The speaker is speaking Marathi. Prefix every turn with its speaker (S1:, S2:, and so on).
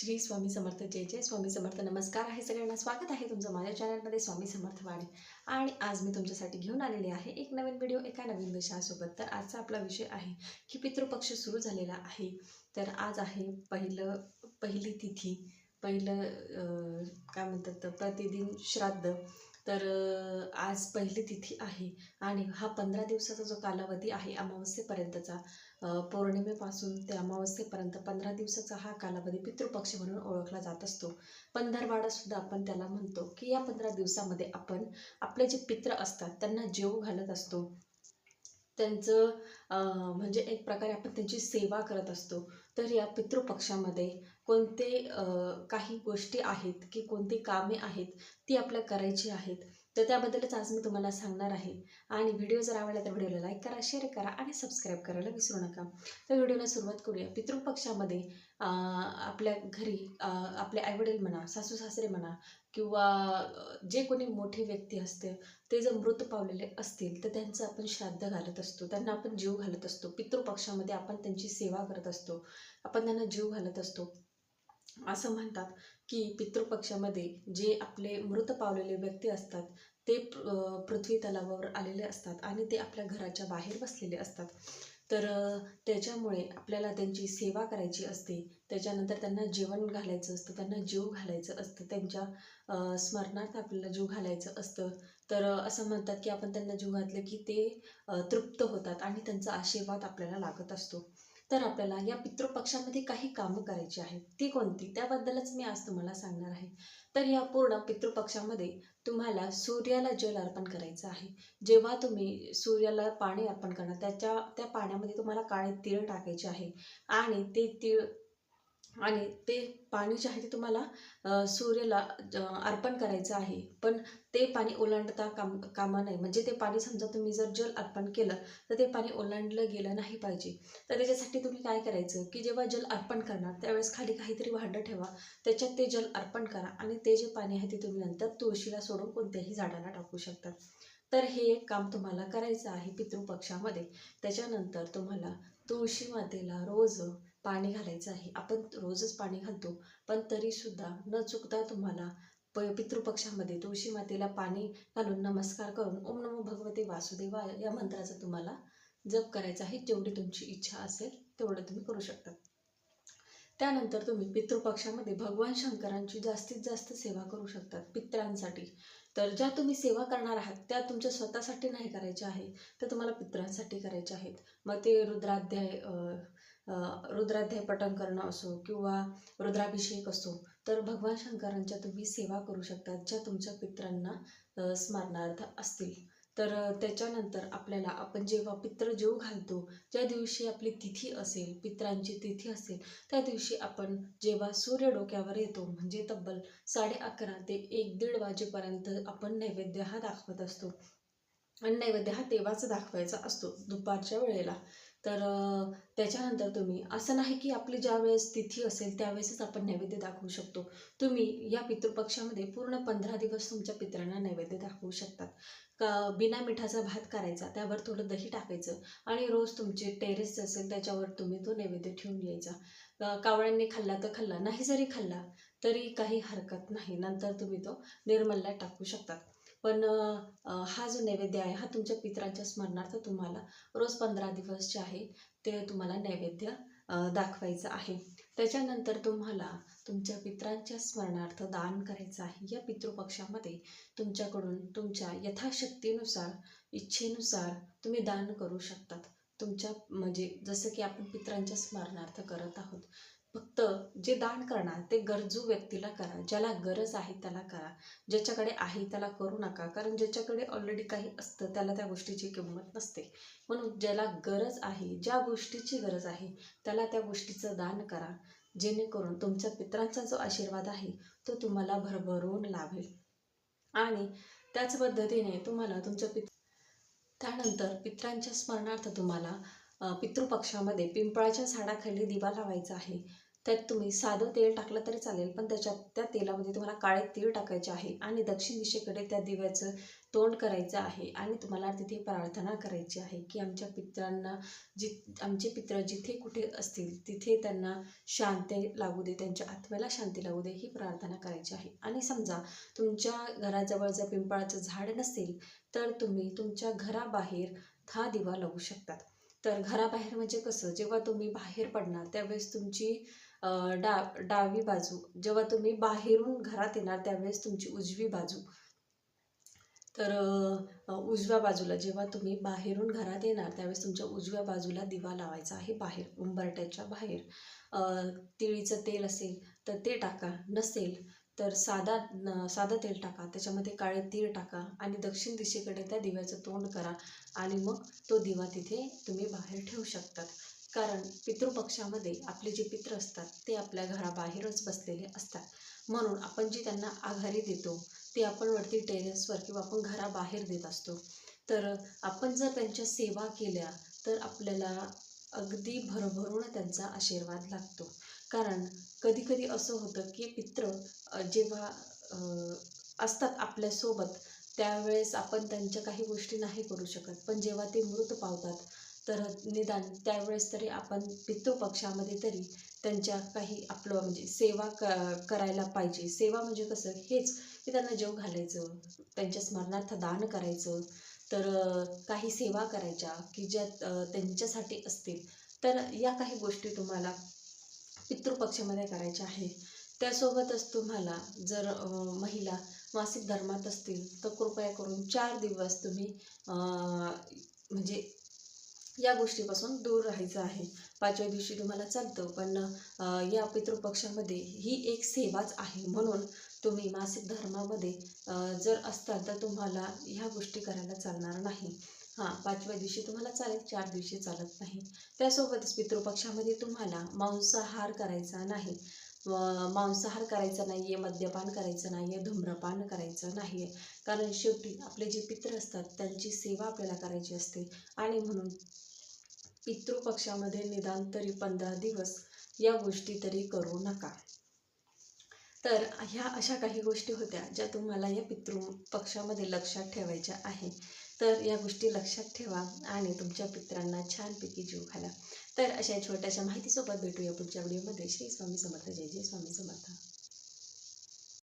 S1: श्री स्वामी समर्थ जय जय. स्वामी समर्थ नमस्कार. आहे सगळ्यांना स्वागत आहे तुमचं माझ्या चॅनलमध्ये स्वामी समर्थ वाणी. आणि आज मी तुमच्यासाठी घेऊन आलेली आहे एक नवीन व्हिडिओ एका नवीन विषयासोबत तर आजचा आपला विषय आहे की पितृपक्ष सुरू झालेला आहे. तर आज आहे पहिलं पहिली तिथी पहिलं काय म्हणतात प्रतिदिन श्राद्ध. तर आज पहिली तिथी आहे. आणि हा पंधरा दिवसाचा जो कालावधी आहे अमावस्येपर्यंतचा पौर्णिमेपासून ते अमावस्येपर्यंत पंधरा दिवसाचा हा कालावधी पितृपक्ष म्हणून ओळखला जात असतो. पंधरवाडासुद्धा आपण त्याला म्हणतो की या पंधरा दिवसामध्ये आपण आपले जे पित्र असतात त्यांना जेव घालत असतो. त्यांचं म्हणजे एक प्रकारे आपण त्यांची सेवा करत असतो. तर या पितृपक्षामध्ये कोणते काही गोष्टी आहेत की कोणती कामे आहेत ती आपल्या करायची आहेत? तर त्याबद्दलच आज मी तुम्हाला सांगणार आहे. आणि व्हिडिओ जर आवडला तर व्हिडिओला लाईक करा शेअर करा आणि सबस्क्राईब करायला विसरू नका. तर व्हिडिओला सुरुवात करूया. पितृपक्षामध्ये आपल्या घरी आपले आईवडील म्हणा सासू सासरे म्हणा किंवा जे कोणी मोठे व्यक्ती असते ते जर मृत पावलेले असतील तर त्यांचं आपण श्राद्ध घालत असतो. त्यांना आपण जीव घालत असतो. पितृपक्षामध्ये आपण त्यांची सेवा करत असतो. आपण त्यांना जीव घालत असतो. असं म्हणतात की पितृपक्षामध्ये जे आपले मृत पावलेले व्यक्ती असतात ते पृथ्वी तलावावर आलेले असतात आणि ते आपल्या घराच्या बाहेर बसलेले असतात. तर त्याच्यामुळे आपल्याला त्यांची सेवा करायची असते. त्याच्यानंतर त्यांना जेवण घालायचं असतं त्यांना जीव घालायचं असतं त्यांच्या स्मरणार्थ आपल्याला जीव घालायचं असतं. तर असं म्हणतात की आपण त्यांना जीव घातलं की ते तृप्त होतात आणि त्यांचा आशीर्वाद आपल्याला लागत असतो. तर आपल्याला या पितृपक्षामध्ये काही कामं करायची आहेत. ती कोणती? त्याबद्दलच मी आज तुम्हाला सांगणार आहे. तर या पूर्ण पितृपक्षामध्ये तुम्हाला सूर्याला जल अर्पण करायचं आहे. जेव्हा तुम्ही सूर्याला पाणी अर्पण करणार त्याच्या त्या पाण्यामध्ये तुम्हाला काळे तीळ टाकायचे आहे. आणि ते तीळ आणि ते पाणी जे आहे ते तुम्हाला सूर्याला अर्पण करायचं आहे. पण ते पाणी ओलांडता काम कामा नाही म्हणजे ते पाणी समजा तुम्ही जर जल अर्पण केलं तर ते पाणी ओलांडलं गेलं नाही पाहिजे. तर त्याच्यासाठी तुम्ही काय करायचं की जेव्हा जल अर्पण करणार त्यावेळेस खाली काहीतरी भांडं ठेवा. त्याच्यात ते जल अर्पण करा आणि ते जे पाणी आहे ते तुम्ही नंतर तुळशीला सोडून कोणत्याही झाडाला टाकू शकता. तर हे एक काम तुम्हाला करायचं आहे पितृपक्षामध्ये. त्याच्यानंतर तुम्हाला तुळशी मातेला रोज पाणी घालायचं आहे. आपण रोजच पाणी घालतो पण तरीसुद्धा न चुकता तुम्हाला प पितृपक्षामध्ये तुळशी मातेला पाणी घालून नमस्कार करून ओम नमो भगवते वासुदेवा या मंत्राचा तुम्हाला जप करायचा आहे. जेवढी तुमची इच्छा असेल तेवढं तुम्ही करू शकता. त्यानंतर तुम्ही पितृपक्षामध्ये भगवान शंकरांची जास्तीत जास्त सेवा करू शकतात पित्रांसाठी. तर ज्या तुम्ही सेवा करणार आहात त्या तुमच्या स्वतःसाठी नाही करायच्या आहे त्या तुम्हाला पित्रांसाठी करायच्या आहेत. मग ते रुद्राध्याय रुद्राध्याय पठण करणं असो किंवा रुद्राभिषेक असो तर भगवान शंकरांच्या तुम्ही सेवा करू शकता ज्या तुमच्या पित्रांना स्मरणार्थ असतील. तर त्याच्यानंतर आपल्याला आपण जेव्हा पित्र जेव घालतो ज्या दिवशी आपली तिथी असेल पित्रांची तिथी असेल त्या दिवशी आपण जेव्हा सूर्य डोक्यावर येतो म्हणजे तब्बल साडे अकरा ते एक दीड वाजेपर्यंत आपण नैवेद्य हा दाखवत असतो. आणि नैवेद्य हा तेव्हाच दाखवायचा असतो दुपारच्या वेळेला. तर त्याच्यानंतर तुम्ही असं नाही की आपली ज्या वेळेस तिथी असेल त्यावेळेसच आपण नैवेद्य दाखवू शकतो. तुम्ही या पितृपक्षामध्ये पूर्ण पंधरा दिवस तुमच्या पित्रांना नैवेद्य दाखवू शकतात. का बिना मिठाचा भात करायचा त्यावर थोडं दही टाकायचं आणि रोज तुमचे टेरेस असेल त्याच्यावर तुम्ही तो नैवेद्य ठेवून यायचा कावळ्यांनी खाल्ला तर खाल्ला नाही जरी खाल्ला तरी काही हरकत नाही. नंतर तुम्ही तो निर्मलला टाकू शकतात. पण हा जो नैवेद्य आहे हा तुमच्या पित्रांच्या स्मरणार्थ तुम्हाला रोज पंधरा दिवस जे आहे ते तुम्हाला नैवेद्य दाखवायचं आहे. त्याच्यानंतर तुम्हाला तुमच्या पित्रांच्या स्मरणार्थ दान करायचं आहे. या पितृपक्षामध्ये तुमच्याकडून तुमच्या यथाशक्तीनुसार इच्छेनुसार तुम्ही दान करू शकतात. तुमच्या म्हणजे जसं की आपण पित्रांच्या स्मरणार्थ करत आहोत फक्त जे दान करणार ते गरजू व्यक्तीला करा. ज्याला गरज आहे त्याला करा. ज्याच्याकडे आहे त्याला करू नका. कारण ज्याच्याकडे ऑलरेडी काही असतं त्याला त्या गोष्टीची किंमत नसते. म्हणून ज्याला गरज आहे ज्या गोष्टीची गरज आहे त्याला त्या गोष्टीचं दान करा. जेणेकरून तुमच्या पित्रांचा जो आशीर्वाद आहे तो तुम्हाला भरभरून लाभेल. आणि त्याच पद्धतीने तुम्हाला तुमच्या पित त्यानंतर पित्रांच्या स्मरणार्थ तुम्हाला पितृपक्षामध्ये पिंपळाच्या झाडाखाली दिवा लावायचा आहे. त्यात तुम्ही साधं तेल टाकलं तरी चालेल पण त्याच्यात त्या तेलामध्ये तुम्हाला काळे तीळ टाकायचे आहे आणि दक्षिण दिशेकडे त्या दिव्याचं तोंड करायचं आहे आणि तुम्हाला तिथे प्रार्थना करायची आहे की आमच्या पित्रांना जि आमचे पित्र जिथे कुठे असतील तिथे त्यांना शांती लागू दे त्यांच्या आत्म्याला शांती लागू दे ही प्रार्थना करायची आहे. आणि समजा तुमच्या घराजवळ जर पिंपळाचं झाड नसेल तर तुम्ही तुमच्या घराबाहेर हा दिवा लावू शकतात. तर घराबाहेर म्हणजे कसं जेव्हा तुम्ही बाहेर पडणार त्यावेळेस तुमची डा डावी बाजू जेव्हा तुम्ही बाहेरून घरात येणार त्यावेळेस तुमची उजवी बाजू. तर उजव्या बाजूला जेव्हा तुम्ही बाहेरून घरात येणार त्यावेळेस तुमच्या उजव्या बाजूला दिवा लावायचा आहे बाहेर उंबरट्याच्या बाहेर. तिळीचं तेल असेल तर ते टाका. नसेल तर साधा साधं तेल टाका त्याच्यामध्ये काळे तीळ टाका आणि दक्षिण दिशेकडे त्या दिव्याचं तोंड करा आणि मग तो दिवा तिथे तुम्ही बाहेर ठेवू शकतात. कारण पितृपक्षामध्ये आपले जे पित्र असतात ते आपल्या घराबाहेरच बसलेले असतात. म्हणून आपण जी त्यांना आघारी देतो ते आपण वरती टेरेसवर किंवा आपण घराबाहेर देत असतो. तर आपण जर त्यांच्या सेवा केल्या तर आपल्याला अगदी भरभरून त्यांचा आशीर्वाद लागतो. कारण कधीकधी असं होतं की पित्र जेव्हा असतात आपल्यासोबत त्यावेळेस आपण त्यांच्या काही गोष्टी नाही करू शकत. पण जेव्हा ते मृत पावतात तर निदान त्यावेळेस तरी आपण पितृपक्षामध्ये तरी त्यांच्या काही आपलं म्हणजे सेवा क करायला पाहिजे. सेवा म्हणजे कसं? हेच की त्यांना जेव घालायचं त्यांच्या स्मरणार्थ दान करायचं तर काही सेवा करायच्या की ज्या त्यांच्यासाठी असतील. तर या काही गोष्टी तुम्हाला पितृपक्षामध्ये करायच्या आहे. त्यासोबतच तुम्हाला जर महिला मासिक धर्मात असतील तर कृपया करून चार दिवस तुम्ही म्हणजे या गोष्टीपासून दूर राहायचं आहे. पाचव्या दिवशी तुम्हाला चालतं पण या पितृपक्षामध्ये ही एक सेवाच आहे. म्हणून तुम्ही मासिक धर्मामध्ये जर असताल तर तुम्हाला ह्या गोष्टी करायला चालणार नाही. हां पाचव्या दिवशी तुम्हाला चालेल चार दिवशी चालत नाही. त्यासोबतच पितृपक्षामध्ये तुम्हाला मांसाहार करायचा नाही. मांसाहार करायचा नाही आहे मद्यपान करायचं नाही आहे धूम्रपान करायचं नाही आहे कारण शेवटी आपले जे पित्र असतात त्यांची सेवा आपल्याला करायची असते. आणि म्हणून पितृपक्षामध्ये निदान तरी पंधरा दिवस या गोष्टी तरी करू नका. तर ह्या अशा काही गोष्टी होत्या ज्या तुम्हाला या पितृ पक्षामध्ये लक्षात ठेवायच्या आहे तर या गोष्टी लक्षात ठेवा आणि तुमच्या पित्रांना छानपैकी जीव घाला. तर अशा छोट्याशा माहितीसोबत भेटूया पुढच्या व्हिडिओमध्ये. श्री स्वामी समर्थ. जय जय स्वामी समर्थ.